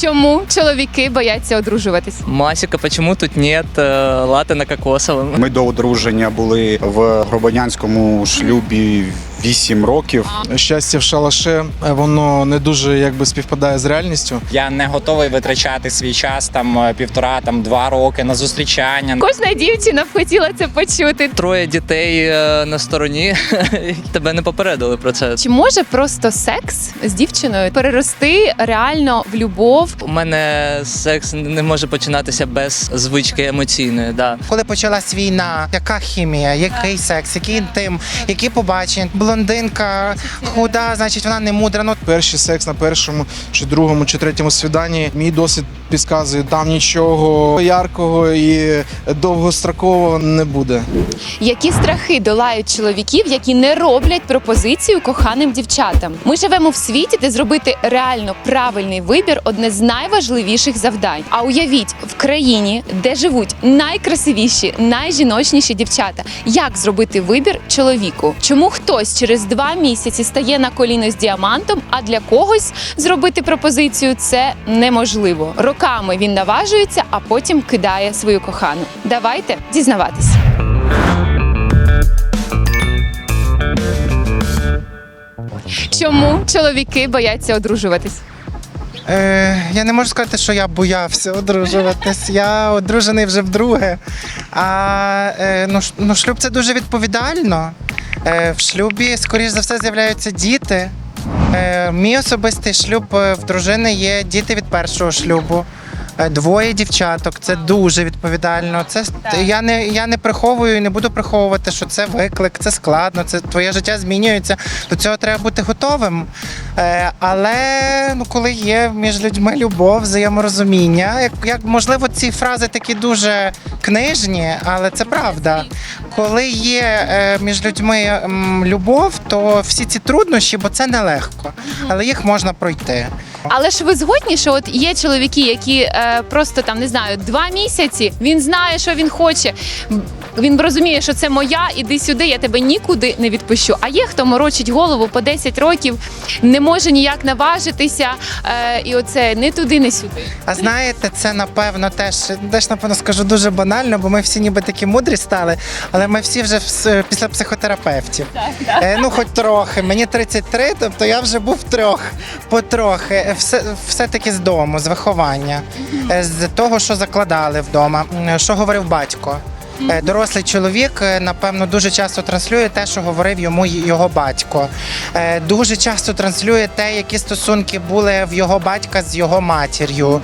Чому чоловіки бояться одружуватись? Масіка, чому тут нет лати латы на кокосовому? Ми до одруження були в гробанянському шлюбі 8 років. щастя в шалаше е, воно не дуже якби співпадає з реальністю. Я не готовий витрачати свій час там е, півтора, там два роки на зустрічання. Кожна дівчина б хотіла це почути. Троє дітей е, на стороні. Тебе не попередили про це. Чи може просто секс з дівчиною перерости реально в любов? У мене секс не може починатися без звички емоційної. Да. Коли почалась війна, яка хімія, який секс, який інтим, які побачення, блондинка, худа, значить вона не мудра. Ну Перший секс на першому чи другому чи третьому свіданні. Мій досвід підказує, там нічого яркого і довгострокового не буде. Які страхи долають чоловіків, які не роблять пропозицію коханим дівчатам? Ми живемо в світі, де зробити реально правильний вибір одне з найважливіших завдань. А уявіть, в країні, де живуть найкрасивіші, найжіночніші дівчата, як зробити вибір чоловіку? Чому хтось через два місяці стає на коліно з діамантом, а для когось зробити пропозицію це неможливо. Роками він наважується, а потім кидає свою кохану. Давайте дізнаватись. Чому чоловіки бояться одружуватись? е, я не можу сказати, що я боявся одружуватись. Я одружений вже вдруге. А е, ну, ну, шлюб це дуже відповідально. Е, в шлюбі, скоріш за все, з'являються діти. Е, мій особистий шлюб е, в дружини є діти від першого шлюбу. Е, Двоє дівчаток, це дуже відповідально. Це я не я не приховую і не буду приховувати, що це виклик, це складно, це твоє життя змінюється. До цього треба бути готовим. Е, але ну, коли є між людьми любов, взаєморозуміння, як, як можливо, ці фрази такі дуже книжні, але це правда. Коли є е, між людьми любов, то всі ці труднощі, бо це нелегко, але їх можна пройти. Але ж ви згодні, що от є чоловіки, які е, просто там не знаю, два місяці він знає, що він хоче. Він розуміє, що це моя, іди сюди, я тебе нікуди не відпущу. А є хто морочить голову по 10 років, не може ніяк наважитися, е, і оце не туди, не сюди. А знаєте, це напевно теж теж напевно скажу дуже банально, бо ми всі ніби такі мудрі стали, але ми всі вже вс- після психотерапевтів. Е, ну, хоч трохи. Мені 33, тобто я вже був трьох, потрохи. Е, Все, все-таки з дому, з виховання, е, з того, що закладали вдома, що говорив батько. Е, Дорослий чоловік, напевно, дуже часто транслює те, що говорив йому його батько. Дуже часто транслює те, які стосунки були в його батька з його матір'ю.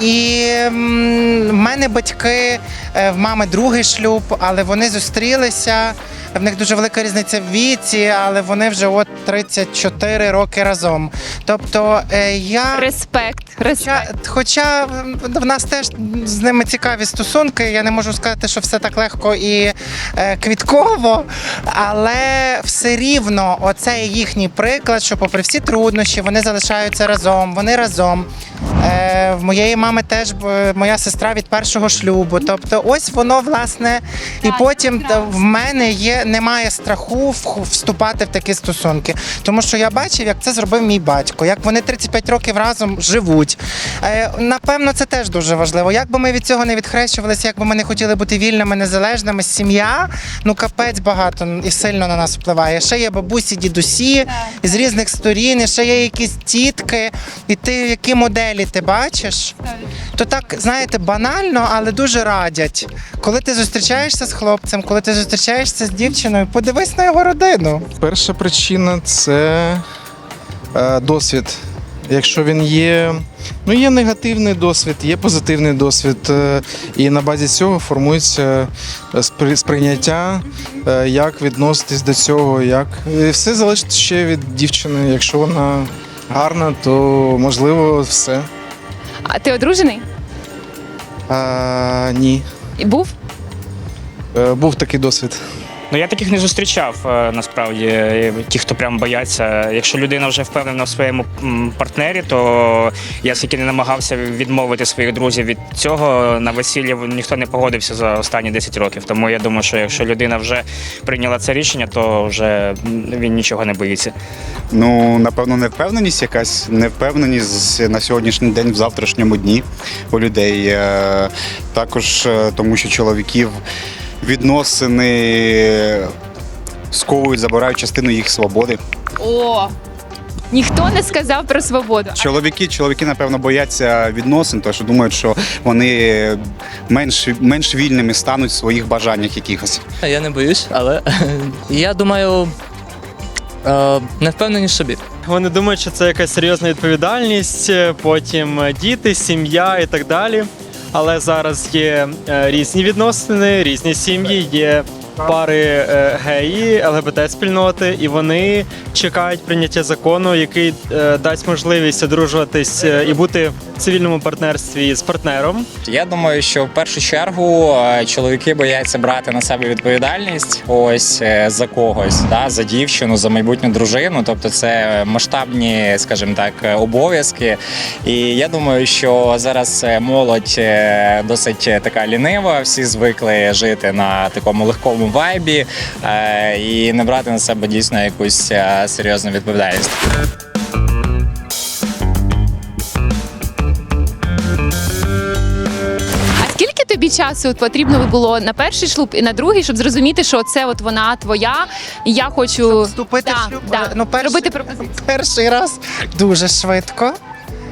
І в мене батьки, в мами другий шлюб, але вони зустрілися. В них дуже велика різниця в віці, але вони вже от 34 роки разом. Тобто е, я. Респект, респект. Хоча, хоча в нас теж з ними цікаві стосунки, я не можу сказати, що все так легко і е, квітково, але все рівно оце їхній приклад, що попри всі труднощі, вони залишаються разом, вони разом. Е, в моєї мами теж е, моя сестра від першого шлюбу. Тобто, ось воно власне, і потім та, в мене є немає страху вступати в такі стосунки. Тому що я бачив, як це зробив мій батько, як вони 35 років разом живуть. Е, напевно, це теж дуже важливо. Як би ми від цього не відхрещувалися, як би ми не хотіли бути вільними, незалежними, сім'я, ну капець багато і сильно на нас впливає. Ще є бабусі, дідусі з різних сторін, і ще є якісь тітки, і ти які моделі ти бачиш, то так знаєте, банально, але дуже радять. Коли ти зустрічаєшся з хлопцем, коли ти зустрічаєшся з дівчиною, подивись на його родину. Перша причина це е, досвід. Якщо він є, ну є негативний досвід, є позитивний досвід, е, і на базі цього формується е, спри- сприйняття, е, як відноситись до цього, як і все залежить ще від дівчини. Якщо вона гарна, то можливо все. А ти одружений? А, ні, І був? Е, був такий досвід. Ну я таких не зустрічав е, насправді. е, Ті, хто прям бояться. Якщо людина вже впевнена в своєму партнері, то я скільки не намагався відмовити своїх друзів від цього на весіллі ніхто не погодився за останні 10 років. Тому я думаю, що якщо людина вже прийняла це рішення, то вже він нічого не боїться. Ну, напевно, невпевненість якась, невпевненість на сьогоднішній день, в завтрашньому дні у людей. Е, Також тому, що чоловіків відносини сковують, забирають частину їх свободи. О! Ніхто не сказав про свободу. Чоловіки, чоловіки, напевно, бояться відносин, тому що думають, що вони менш, менш вільними стануть в своїх бажаннях якихось. Я не боюсь, але я думаю, е, не впевнені в собі. Вони думають, що це якась серйозна відповідальність, е, потім е, діти, сім'я і так далі. Але зараз є е, різні відносини, різні сім'ї, є пари е, геї, ЛГБТ-спільноти, і вони чекають прийняття закону, який е, дасть можливість одружуватись е, і бути в цивільному партнерстві з партнером. Я думаю, що в першу чергу чоловіки бояться брати на себе відповідальність ось за когось, да, за дівчину, за майбутню дружину. Тобто це масштабні, скажімо так, обов'язки. І я думаю, що зараз молодь досить така лінива, всі звикли жити на такому легкому вайбі е, і не брати на себе дійсно якусь е, серйозну відповідальність. А скільки тобі часу потрібно було на перший шлюб і на другий, щоб зрозуміти, що це от вона твоя, і я хочу Вступити Да, в шлюб, да. ну, перший, робити пропозицію? перший раз дуже швидко.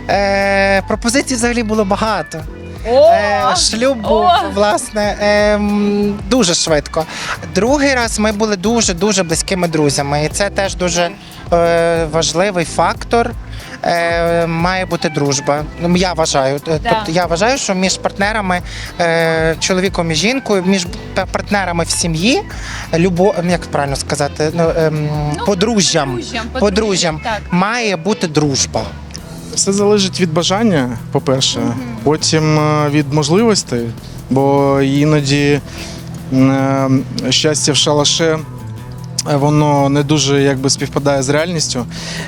Е, пропозицій взагалі було багато. Е, шлюб був О! власне ем, дуже швидко. Другий раз ми були дуже дуже близькими друзями, і це теж дуже е, важливий фактор. Е, має бути дружба. Ну, Я вважаю. Е, Да. Тобто я вважаю, що між партнерами, е, чоловіком і жінкою, між п- партнерами в сім'ї, любов, як правильно сказати, ну, ем, подружжям, подружжям, подружжям так. має бути дружба. Все залежить від бажання, по-перше, потім е, від можливостей, бо іноді е, щастя в шалаше. Е, Воно не дуже якби співпадає з реальністю,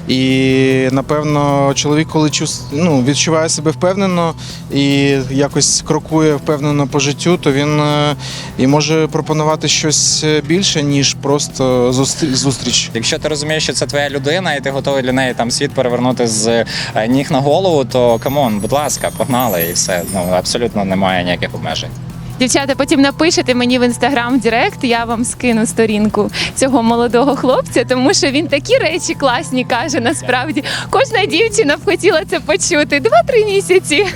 і напевно чоловік, коли ну, відчуває себе впевнено і якось крокує впевнено по життю, то він е, і може пропонувати щось більше ніж просто зустрі- зустріч. Якщо ти розумієш, що це твоя людина, і ти готовий для неї там світ перевернути з е, ніг на голову, то камон, будь ласка, погнали і все. Ну абсолютно немає ніяких обмежень. Дівчата, потім напишете мені в інстаграм Директ, я вам скину сторінку цього молодого хлопця, тому що він такі речі класні каже. Насправді кожна дівчина б хотіла це почути. Два-три місяці.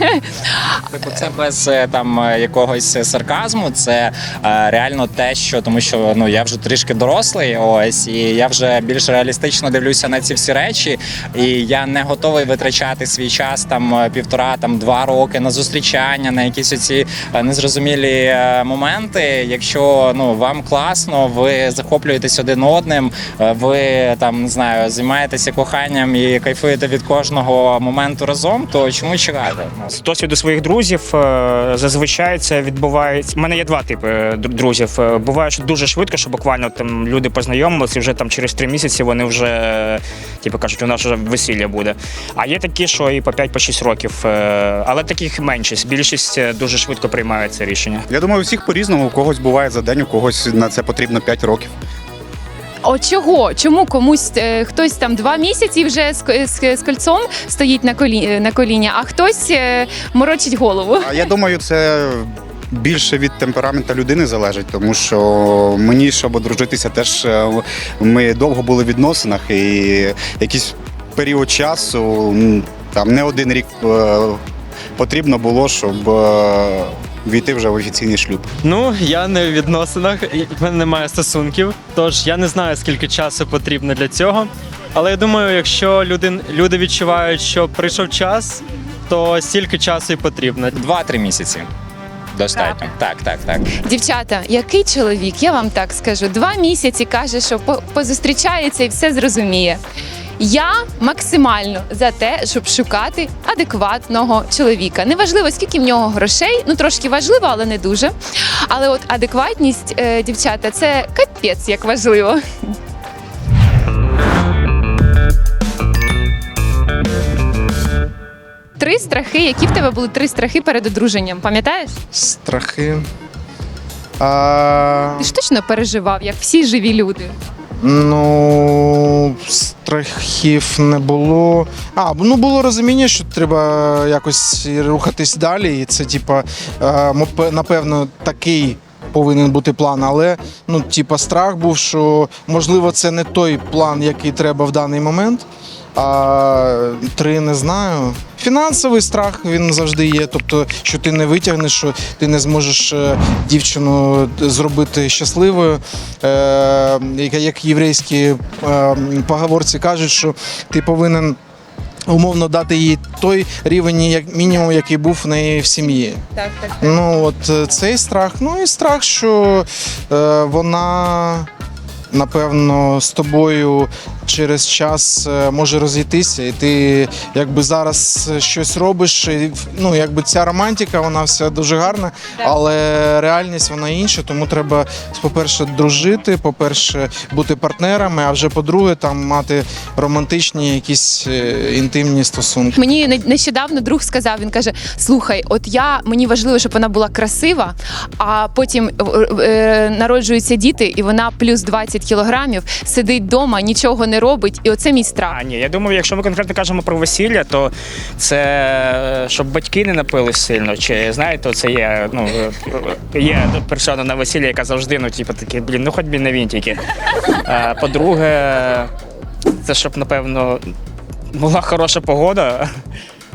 Типу, це без е, там е, якогось е, сарказму. Це реально те, що тому, що ну я вже трішки дорослий, ось і я вже більш реалістично дивлюся на ці всі речі, і я не готовий витрачати свій час там півтора, там два роки на зустрічання, на якісь оці незрозумілі е, моменти. Якщо ну вам класно, ви захоплюєтесь один одним, е, ви там не знаю, займаєтеся коханням і кайфуєте від кожного моменту разом, то чому чекати? З досвіду своїх друзів е, зазвичай це відбувається. У мене є два типи друзів. Буває, що дуже швидко, що буквально там люди познайомилися, вже там через три місяці вони вже типу кажуть, у нас вже весілля буде. А є такі, що і по 5-6 років. Але таких меншість. Більшість дуже швидко приймає це рішення. Я думаю, у всіх по-різному, у когось буває за день, у когось на це потрібно 5 років. От чого? Чому комусь е, хтось там два місяці вже з, з, з кольцом стоїть на колі на коліні, а хтось е, морочить голову? А я думаю, це більше від темпераменту людини залежить, тому що мені, щоб одружитися, теж е, ми довго були в відносинах, і якийсь період часу, м, там не один рік е, потрібно було, щоб е, війти вже в офіційний шлюб. Ну, я не в відносинах, в мене немає стосунків, тож я не знаю, скільки часу потрібно для цього. Але я думаю, якщо люди, люди відчувають, що прийшов час, то стільки часу і потрібно. Два-три місяці. Достатньо. Так, так, так. Дівчата, який чоловік? Я вам так скажу, два місяці каже, що по- позустрічається і все зрозуміє. Я максимально за те, щоб шукати адекватного чоловіка. Неважливо, скільки в нього грошей, ну трошки важливо, але не дуже. Але от адекватність, е, дівчата, це капець як важливо. Три страхи, які в тебе були три страхи перед одруженням, пам'ятаєш? Страхи. А, Ти ж точно переживав, як всі живі люди. Ну, страхів не було. А, ну було розуміння, що треба якось рухатись далі. І це, типа, е, напевно, такий повинен бути план. Але ну, типа, страх був, що можливо це не той план, який треба в даний момент. А три не знаю. Фінансовий страх він завжди є. Тобто, що ти не витягнеш, що ти не зможеш е, дівчину зробити щасливою. Е, як- єврейські е, поговорці кажуть, що ти повинен. Умовно дати їй той рівень, як мінімум, який був в неї в сім'ї. Так, так. Ну от цей страх. Ну і страх, що е, вона напевно з тобою через час е, може розійтися, і ти якби зараз щось робиш. І, ну якби ця романтика, вона вся дуже гарна, але реальність вона інша. Тому треба, по-перше, дружити, по-перше, бути партнерами, а вже по-друге, там мати романтичні якісь е, інтимні стосунки. Мені не- нещодавно друг сказав, він каже: Слухай, от я мені важливо, щоб вона була красива, а потім е, народжуються діти, і вона плюс 20 кілограмів, сидить вдома, нічого не робить. І оце мій страх. А ні, я думаю, якщо ми конкретно кажемо про весілля, то це е, щоб батьки не напились сильно. Чи знаєте, це є. Ну е, є персона на весілля, яка завжди, ну, типу, такі, блін, ну хоч би на вінтики. А, по-друге, це щоб, напевно, була хороша погода.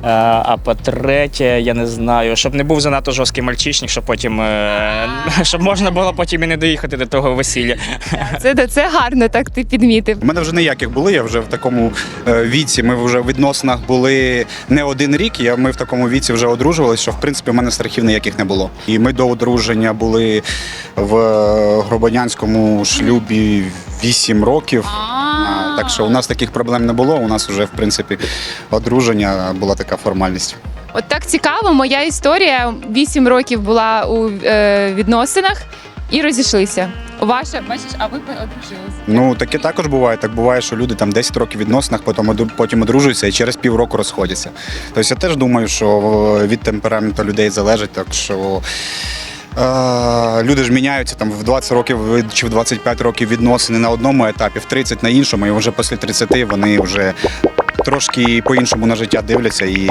А, а по-третє, я не знаю, щоб не був занадто жорсткий мальчишник, щоб потім е, щоб можна було потім і не доїхати до того весілля. Це, це гарно, так ти підмітив. У мене вже ніяких були. Я вже в такому е, віці. Ми вже в відносинах були не один рік. Я ми в такому віці вже одружувалися, що в принципі у мене страхів ніяких не було. І ми до одруження були в е, гробанянському шлюбі 8 років. Так що у нас таких проблем не було. У нас вже в принципі одруження була така формальність. От так цікаво, моя історія 8 років була у е, відносинах і розійшлися. Ваша, бачиш, а ви одружилися. Ну таке також буває. Так буває, що люди там 10 років в відносинах, потім потім одружуються і через півроку розходяться. Тобто я теж думаю, що від темпераменту людей залежить, так що. Е, люди ж міняються там в 20 років чи в 25 років відносини на одному етапі, в 30 на іншому, і вже після 30 вони вже трошки по-іншому на життя дивляться і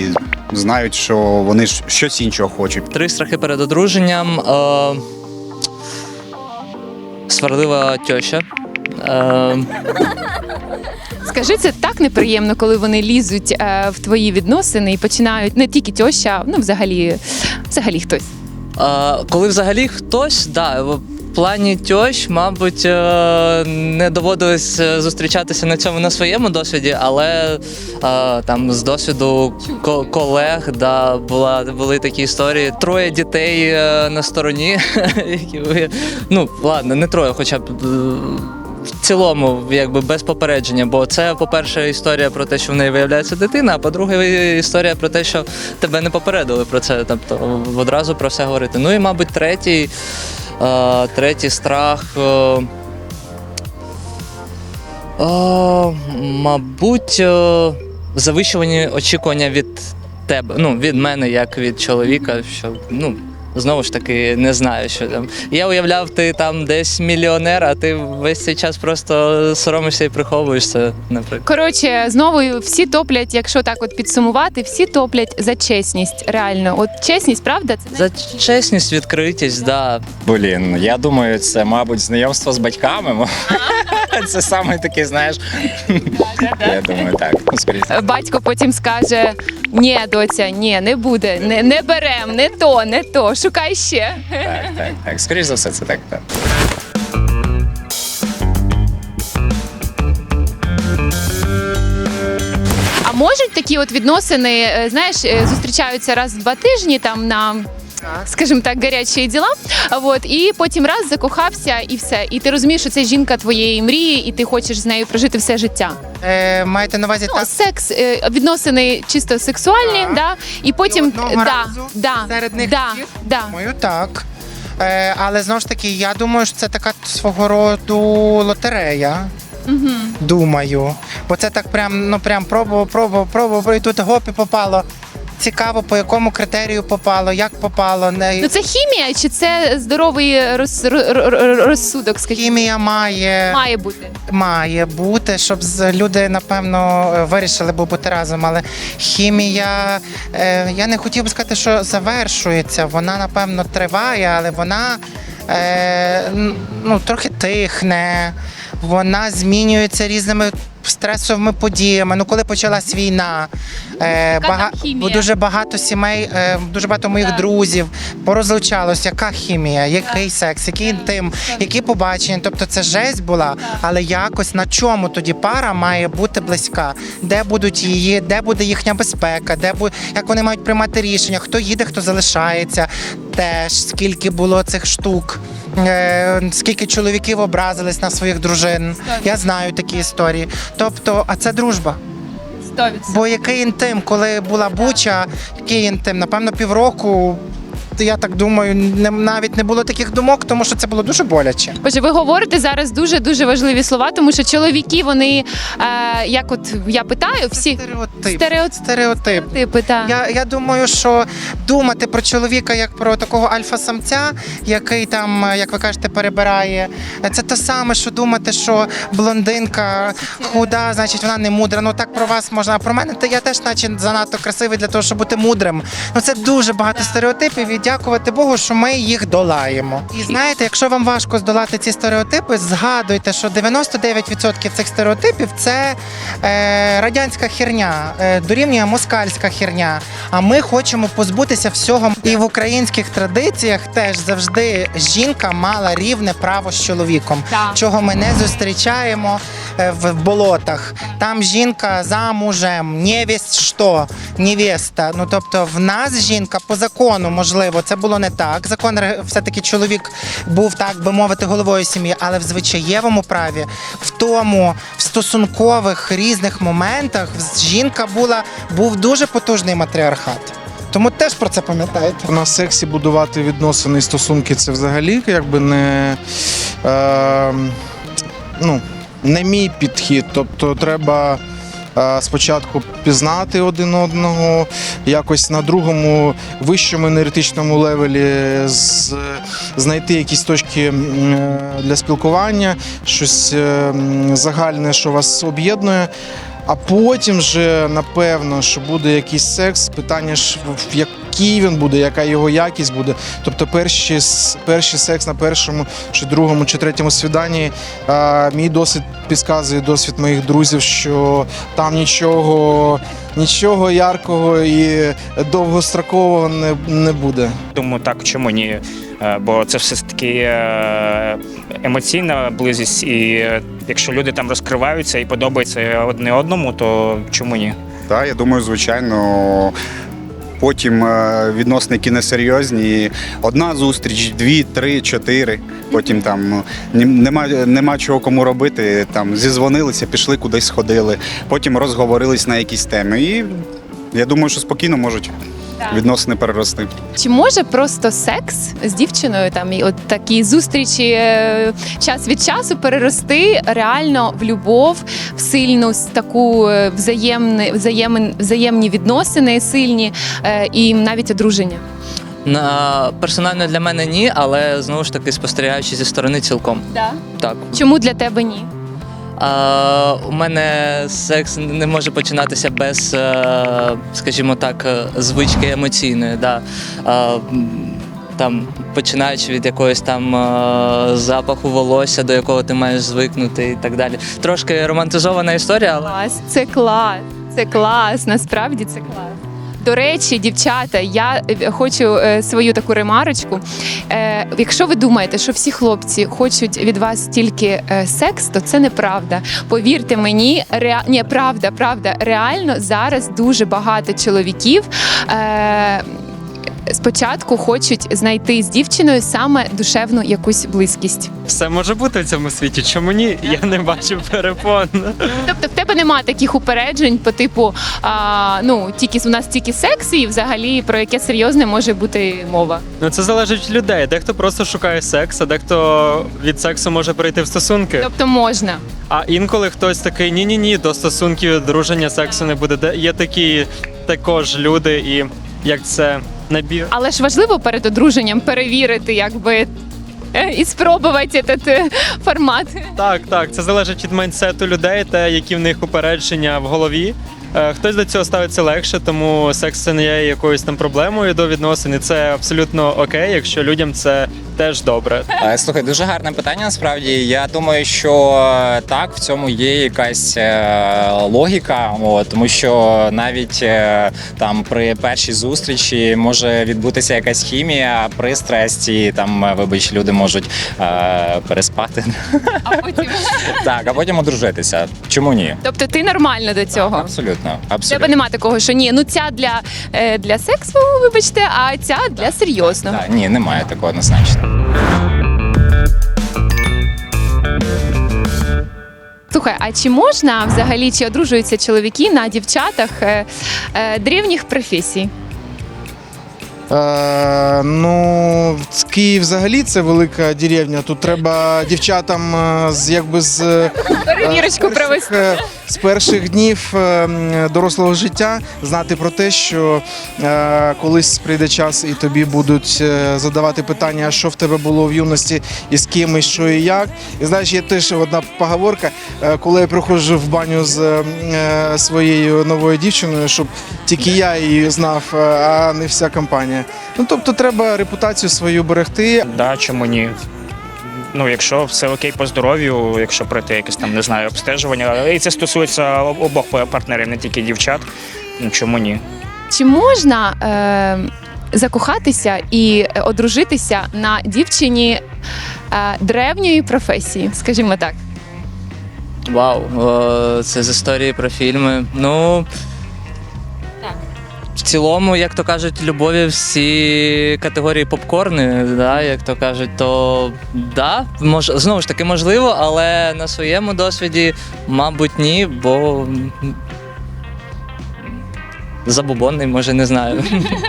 знають, що вони ж щось іншого хочуть. Три страхи перед одруженням. Е, сварлива тьоща. Е, Скажи, це так неприємно, коли вони лізуть е, в твої відносини і починають не тільки тьоща, ну взагалі, взагалі хтось. Е, коли взагалі хтось, да, в плані тьощ, мабуть, е, не доводилось е, зустрічатися на цьому на своєму досвіді, але а, там з досвіду ко- колег да, була, були такі історії. Троє дітей е, на стороні, які ви. Ну, ладно, не троє, хоча б. е, В цілому, якби без попередження, бо це, по-перше, історія про те, що в неї виявляється дитина, а по-друге, історія про те, що тебе не попередили про це. Тобто одразу про все говорити. Ну і, мабуть, третій, е, третій страх. Е, е, мабуть, е, завищувані очікування від тебе. Ну, від мене, як від чоловіка, що ну. Знову ж таки, не знаю, що там. Я уявляв, ти там десь мільйонер, а ти весь цей час просто соромишся і приховуєшся, наприклад. Коротше, знову всі топлять, якщо так от підсумувати, всі топлять за чесність. Реально, от чесність, правда, це За чесність, відкритість, да. Блін, я думаю, це, мабуть, знайомство з батьками. Це саме таке, знаєш. Я думаю, так. Ну, скоріше. Батько потім скаже: ні, доця, ні, не буде, не, не берем, не то, не то, шукай ще. Так, так, так. Скоріше за все, це так. так. А можуть такі от відносини, е, знаєш, е, зустрічаються раз в два тижні там на скажімо так, гарячі діла. От і потім раз закохався, і все. І ти розумієш, що це жінка твоєї мрії, і ти хочеш з нею прожити все життя. Е, маєте на увазі Ну, так? секс, е, відносини чисто сексуальні, Так. да, і потім одного да, разу да, серед них да, всіх? да. Думаю, так. Е, але знову ж таки, я думаю, що це така свого роду лотерея. Угу. Думаю. Бо це так прям, ну прям пробував, пробував, пробував, і тут гоп і попало. Цікаво, по якому критерію попало, як попало. Не... Ну це хімія, чи це здоровий роз, ро- ро- ро- розсудок? Скажімо, Хімія має, має бути. має бути, щоб з- люди, напевно, е, вирішили би бути разом. Але хімія, е, я не хотів би сказати, що завершується. Вона, напевно, триває, але вона е, н- ну, трохи тихне, вона змінюється різними. Стресовими подіями. Ну, коли почалась війна, е, бага- дуже багато сімей, е, дуже багато моїх Так. друзів порозлучалось. Яка хімія, який секс, який інтим, які побачення. Тобто це жесть була, але якось на чому тоді пара має бути близька, де будуть її, де буде їхня безпека, де бу... як вони мають приймати рішення, хто їде, хто залишається. Теж скільки було цих штук. Е, скільки чоловіків образились на своїх дружин. Я знаю такі історії. Тобто, а це дружба. 100%. Бо який інтим, коли була буча, який інтим, напевно, півроку. Я так думаю, не, навіть не було таких думок, тому що це було дуже боляче. Боже, ви говорите зараз дуже дуже важливі слова, тому що чоловіки, вони е, як от я питаю, всі Стереотип. стереотипи. Стереотип. та. Я, я думаю, що думати про чоловіка як про такого альфа-самця, який там, е, як ви кажете, перебирає, це те саме, що думати, що блондинка худа, значить вона не мудра. Ну так про вас можна. А про мене то я теж, наче занадто красивий для того, щоб бути мудрим. Ну це дуже багато стереотипів, і дякувати Богу, що ми їх долаємо. І знаєте, якщо вам важко здолати ці стереотипи, згадуйте, що 99% цих стереотипів це е, радянська херня, е, дорівнює москальська херня. А ми хочемо позбутися всього. І в українських традиціях теж завжди жінка мала рівне право з чоловіком, Так. чого ми не зустрічаємо е, в болотах. Там жінка замужем, невість що, невеста. Ну тобто, в нас жінка по закону, можливо, це було не так. Закон все-таки чоловік був так би мовити головою сім'ї, але в звичаєвому праві, в тому, в стосункових різних моментах жінка була був дуже потужний матріархат. Тому теж про це пам'ятаєте. На сексі будувати відносини і стосунки це взагалі якби не, е, ну, не мій підхід. Тобто треба спочатку пізнати один одного, якось на другому вищому енергетичному левелі знайти якісь точки е, для спілкування, щось е, загальне, що вас об'єднує. А потім вже напевно, що буде якийсь секс. Питання ж в який він буде, яка його якість буде. Тобто, перший, с- перший секс на першому чи другому чи третьому свіданні. А, мій досвід підказує досвід моїх друзів, що там нічого, нічого яркого і довгострокового не, не буде. Думаю, так, чому ні? Е, Бо це все ж таки е, емоційна близість, і е, якщо люди там розкриваються і подобаються одне одному, то чому ні? Так, я думаю, звичайно. Потім відносники несерйозні. Одна зустріч, дві, три, чотири. Потім там ні- нема, нема чого кому робити. Там зізвонилися, пішли кудись сходили. Потім розговорились на якісь теми. І я думаю, що спокійно можуть відносини перерости. Чи може просто секс з дівчиною там і от такі зустрічі е, час від часу перерости реально в любов, в сильну с- таку е, взаємни, взаємн, взаємні відносини сильні е, і навіть одруження? На персонально для мене ні, але знову ж таки спостерігаючи зі сторони цілком. Да. Так. Чому для тебе ні? А, у мене секс не може починатися без, е, скажімо так, е, звички емоційної. Да. А, там, починаючи від якогось там е, запаху волосся, до якого ти маєш звикнути і так далі. Трошки романтизована історія, але Клас, це клас, це клас, насправді це клас. До речі, дівчата, я е, хочу е, свою таку ремарочку. Е, якщо ви думаєте, що всі хлопці хочуть від вас тільки секс, то це неправда. Повірте мені, ре... Ні, правда, правда, реально зараз дуже багато чоловіків. Спочатку хочуть знайти з дівчиною саме душевну якусь близькість. Все може бути в цьому світі. Чому ні? Я не бачу перепон. Тобто в тебе немає таких упереджень по типу, а, ну тільки у нас тільки секс, і взагалі про яке серйозне може бути мова. Ну це залежить від людей. Дехто просто шукає секс, а дехто від сексу може перейти в стосунки. Тобто можна. А інколи хтось такий ні, ні, ні, до стосунків друження сексу не буде. Де- Є такі також люди, і як це набір. Але ж важливо перед одруженням перевірити, якби е, і спробувати цей е, формат. Так, так, це залежить від майндсету людей, те, які в них упередження в голові. Е, Хтось до цього ставиться легше, тому секс це не є якоюсь там проблемою до відносин. І це абсолютно окей, якщо людям це теж добре. Е, Слухай, дуже гарне питання. Насправді я думаю, що так в цьому є якась е, логіка, о, тому що навіть е, там при першій зустрічі може відбутися якась хімія, пристрасть, і там, вибач, люди можуть е, переспати. А потім. Так, а потім одружитися. Чому ні? Тобто ти нормально до цього. Абсолютно, В тебе абсолютно. нема такого, що ні, ну ця для, для сексу, вибачте, а ця для серйозного. Так, ні, немає такого однозначно. Слухай, а чи можна взагалі чи одружуються чоловіки на дівчатах е, е, древніх професій? Е, ну, Київ взагалі це велика деревня. Тут треба дівчатам е, з якби з е, Перевірочку перших, провести. е, з перших днів е, дорослого життя знати про те, що е, колись прийде час, і тобі будуть е, задавати питання, а що в тебе було в юності, і з ким, і що і як. І знаєш, є теж одна поговорка, е, коли я приходжу в баню з е, е, своєю новою дівчиною, щоб тільки я її знав, е, а не вся компанія. Ну тобто треба репутацію свою берегти, Да, чому ні? Ну, якщо все окей по здоров'ю, якщо пройти якесь там, не знаю, обстежування, і це стосується обох партнерів, не тільки дівчат. Ну чому ні? Чи можна е, закохатися і е, одружитися на дівчині е, древньої професії, скажімо так? Вау, це з історії про фільми. Ну. Цілому, як то кажуть, любові всі категорії попкорни, да, як то кажуть, то да, мож, знову ж таки можливо, але на своєму досвіді, мабуть, ні, бо забубонний, може, не знаю.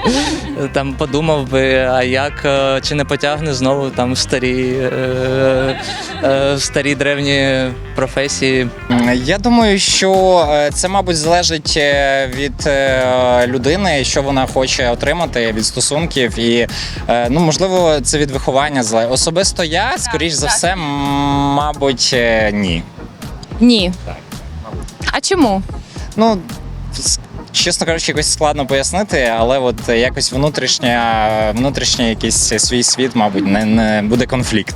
Там подумав би, а як е, чи не потягне знову там в старі, е, е, старі древні професії. М, Я думаю, що е, це, мабуть, залежить е, від е, людини, що вона хоче отримати від стосунків, і е, ну можливо, це від виховання залежить. Особисто я, скоріш за все, мабуть, е, ні. Ні. А чому? Ну чесно кажучи, якось складно пояснити, але от якось внутрішня, внутрішній якийсь свій світ, мабуть, не, не буде конфлікт.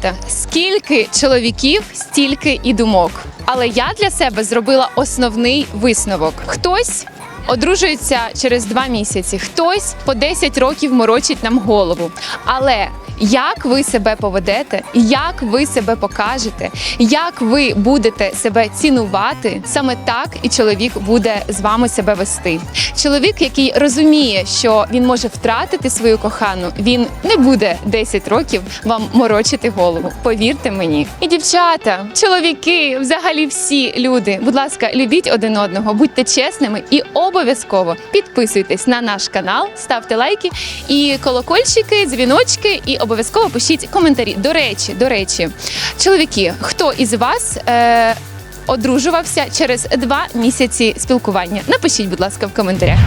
Дівчата, скільки чоловіків, стільки і думок. Але я для себе зробила основний висновок: хтось. Одружується через два місяці, хтось по 10 років морочить нам голову. Але як ви себе поведете, як ви себе покажете, як ви будете себе цінувати, саме так і чоловік буде з вами себе вести. Чоловік, який розуміє, що він може втратити свою кохану, він не буде 10 років вам морочити голову. Повірте мені. І дівчата, чоловіки, взагалі всі люди. Будь ласка, любіть один одного, будьте чесними і обов'язково підписуйтесь на наш канал, ставте лайки і колокольчики, дзвіночки, і обов'язково пишіть коментарі. До речі, до речі, чоловіки, хто із вас е, одружувався через два місяці спілкування? Напишіть, будь ласка, в коментарях.